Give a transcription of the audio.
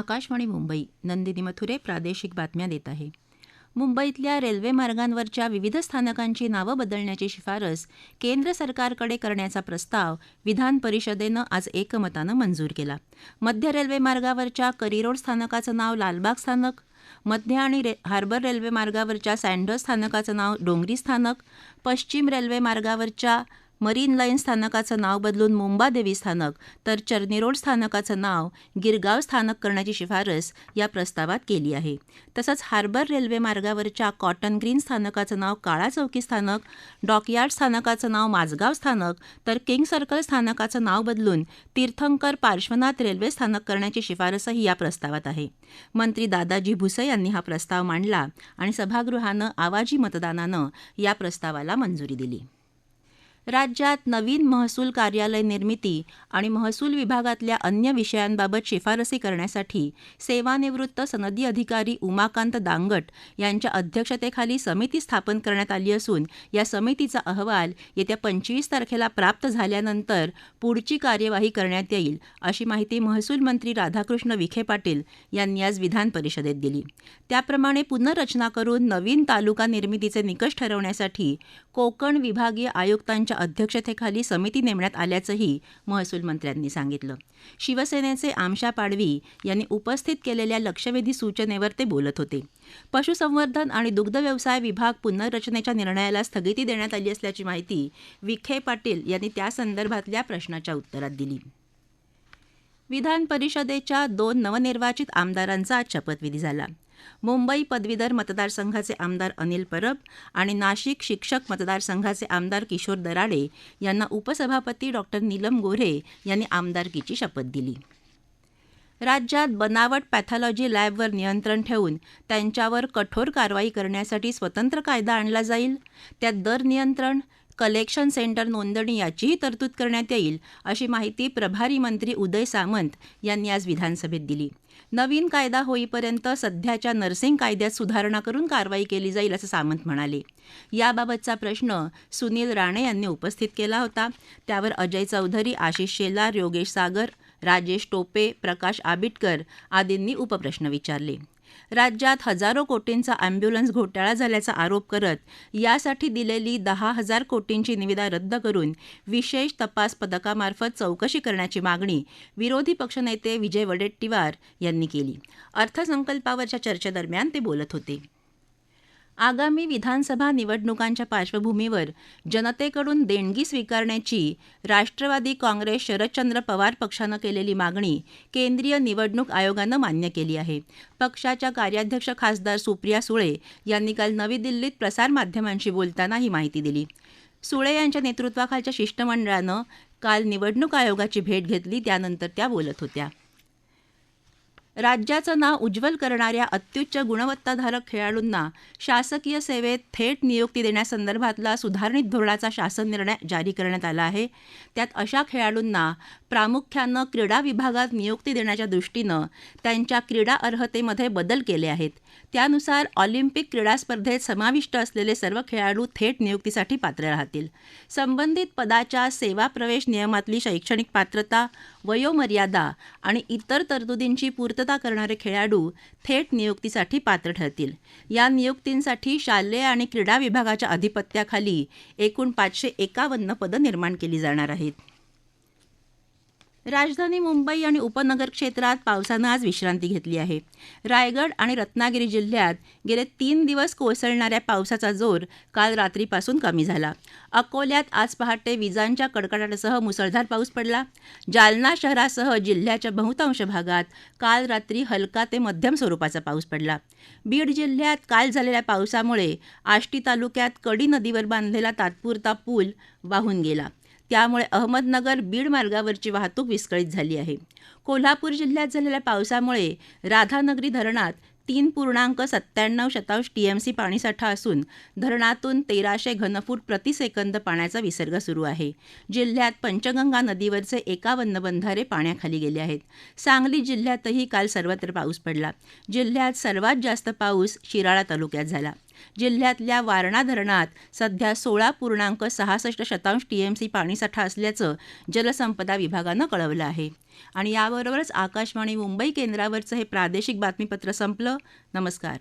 आकाशवाणी मुंबई नंदिनी मथुरे प्रादेशिक बातम्या देत आहे. मुंबईतल्या रेल्वे मार्गांवरच्या विविध स्थानकांची नावं बदलण्याची शिफारस केंद्र सरकारकडे करण्याचा प्रस्ताव विधान परिषदेनं आज एकमतानं मंजूर केला. मध्य रेल्वे मार्गावरच्या करीरोड स्थानकाचं नाव लालबाग स्थानक मध्य आणि रे हार्बर रेल्वे मार्गावरच्या सँडर्स स्थानकाचं नाव डोंगरी स्थानक पश्चिम रेल्वे मार्गावरच्या मरीन लाईन स्थानकाचं नाव बदलून मुंबादेवी स्थानक तर चर्नी रोड स्थानकाचं नाव गिरगाव स्थानक करण्याची शिफारस या प्रस्तावात केली आहे. तसंच हार्बर रेल्वे मार्गावरच्या कॉटन ग्रीन स्थानकाचं नाव काळा चौकी स्थानक डॉकयार्ड स्थानकाचं नाव माझगाव स्थानक तर किंग सर्कल स्थानकाचं नाव बदलून तीर्थंकर पार्श्वनाथ रेल्वे स्थानक करण्याची शिफारसही या प्रस्तावात आहे. मंत्री दादाजी भुसे यांनी हा प्रस्ताव मांडला आणि सभागृहानं आवाजी मतदानानं या प्रस्तावाला मंजुरी दिली. राज्यात नवीन महसूल कार्यालय निर्मिती आणि महसूल विभागातल्या अन्य विषयांबाबत शिफारसी करण्यासाठी सेवानिवृत्त सनदी अधिकारी उमाकांत दांगट यांच्या अध्यक्षतेखाली समिती स्थापन करण्यात आली असून या समितीचा अहवाल येत्या पंचवीस तारखेला प्राप्त झाल्यानंतर पुढची कार्यवाही करण्यात येईल अशी माहिती महसूल मंत्री राधाकृष्ण विखे पाटील यांनी आज विधान परिषदेत दिली. त्याप्रमाणे पुनर्रचना करून नवीन तालुका निर्मितीचे निकष ठरवण्यासाठी कोकण विभागीय आयुक्तांच्या अध्यक्षतेखाली समिती नेमण्यात आल्याचंही महसूल मंत्र्यांनी सांगितलं. शिवसेनेचे आमशा पाडवी यांनी उपस्थित केलेल्या लक्षवेधी सूचनेवर ते बोलत होते. पशुसंवर्धन आणि दुग्धव्यवसाय विभाग पुनर्रचनेच्या निर्णयाला स्थगिती देण्यात आली असल्याची माहिती विखे पाटील यांनी त्यासंदर्भातल्या प्रश्नाच्या उत्तरात दिली. विधान परिषदेच्या दोन नवनिर्वाचित आमदारांचा आज शपथविधी झाला. मुंबई पदवीधर मतदारसंघाचे आमदार अनिल परब आणि नाशिक शिक्षक मतदारसंघाचे आमदार किशोर दराडे यांना उपसभापती डॉक्टर नीलम गोऱ्हे यांनी आमदारकीची शपथ दिली. राज्यात बनावट पॅथॉलॉजी लॅबवर नियंत्रण ठेवून त्यांच्यावर कठोर कारवाई करण्यासाठी स्वतंत्र कायदा आणला जाईल. त्यात दर नियंत्रण कलेक्शन सेंटर नोंदणी याचीही तरतूद करण्यात येईल अशी माहिती प्रभारी मंत्री उदय सामंत यांनी आज विधानसभेत दिली. नवीन कायदा होईपर्यंत सध्याच्या नर्सिंग कायद्यात सुधारणा करून कारवाई केली जाईल असं सामंत म्हणाले. याबाबतचा प्रश्न सुनील राणे यांनी उपस्थित केला होता. त्यावर अजय चौधरी आशिष शेलार योगेश सागर राजेश टोपे प्रकाश आबिटकर आदींनी उपप्रश्न विचारले. राज्यात हजारो कोटींचा अँब्युलन्स घोटाळा झाल्याचा आरोप करत यासाठी दिलेली दहा हजार कोटींची निविदा रद्द करून विशेष तपास पथकामार्फत चौकशी करण्याची मागणी विरोधी पक्षनेते विजय वडेट्टीवार यांनी केली. अर्थसंकल्पावरच्या चर्चेदरम्यान ते बोलत होते. आगामी विधानसभा निवडणुकांच्या पार्श्वभूमीवर जनतेकडून देणगी स्वीकारण्याची राष्ट्रवादी काँग्रेस शरदचंद्र पवार पक्षानं केलेली मागणी केंद्रीय निवडणूक आयोगानं मान्य केली आहे. पक्षाच्या कार्याध्यक्ष खासदार सुप्रिया सुळे यांनी काल नवी दिल्लीत प्रसारमाध्यमांशी बोलताना ही माहिती दिली. सुळे यांच्या नेतृत्वाखालच्या शिष्टमंडळानं काल निवडणूक आयोगाची भेट घेतली त्यानंतर त्या बोलत होत्या. राज्याचं नाव उज्ज्वल करणाऱ्या अत्युच्च गुणवत्ताधारक खेळाडूंना शासकीय सेवेत थेट नियुक्ती देण्यासंदर्भातला सुधारणित धोरणाचा शासन निर्णय जारी करण्यात आला आहे. त्यात अशा खेळाडूंना प्रामुख्यानं क्रीडा विभागात नियुक्ती देण्याच्या दृष्टीनं त्यांच्या क्रीडा अर्हतेमध्ये बदल केले आहेत. त्यानुसार ऑलिम्पिक क्रीडा स्पर्धेत समाविष्ट असलेले सर्व खेळाडू थेट नियुक्तीसाठी पात्र राहतील. संबंधित पदाच्या सेवा प्रवेश नियमातली शैक्षणिक पात्रता वयोमर्यादा आणि इतर तरतुदींची पूर्तता करणारे खेळाडू थेट नियुक्तीसाठी पात्र ठरतील. या नियुक्तींसाठी शालेय आणि क्रीडा विभागाच्या अधिपत्याखाली एकूण पाचशे एकावन्न पदं निर्माण केली जाणार आहेत. राजधानी मुंबई आणि उपनगर क्षेत्रात पावसानं आज विश्रांती घेतली आहे. रायगड आणि रत्नागिरी जिल्ह्यात गेले तीन दिवस कोसळणाऱ्या पावसाचा जोर काल रात्रीपासून कमी झाला. अकोल्यात आज पहाटे विजांच्या कडकडाटासह मुसळधार पाऊस पडला. जालना शहरासह जिल्ह्याच्या बहुतांश भागात काल रात्री हलका ते मध्यम स्वरूपाचा पाऊस पडला. बीड जिल्ह्यात काल झालेल्या पावसामुळे आष्टी तालुक्यात कडी नदीवर बांधलेला तात्पुरता पूल वाहून गेला. त्यामुळे अहमदनगर बीड मार्गावरची वाहतूक विस्कळीत झाली आहे. कोल्हापूर जिल्ह्यात झालेल्या पावसामुळे राधानगरी धरणात तीन पूर्णांक सत्त्याण्णव शतांश टीएमसी पाणीसाठा असून धरणातून तेराशे घनफूट प्रतिसेकंद पाण्याचा विसर्ग सुरू आहे. जिल्ह्यात पंचगंगा नदीवरचे एकावन्न बंधारे पाण्याखाली गेले आहेत. सांगली जिल्ह्यातही काल सर्वत्र पाऊस पडला. जिल्ह्यात सर्वात जास्त पाऊस शिराळा तालुक्यात झाला. जिल्ह्यातल्या वारणा धरणात सध्या सोळा पूर्णांक सहासष्ट शतांश टीएमसी पाणीसाठा असल्याचं जलसंपदा विभागानं कळवलं आहे. आणि याबरोबरच आकाशवाणी मुंबई केंद्रावरचं हे प्रादेशिक बातमीपत्र संपलं. नमस्कार.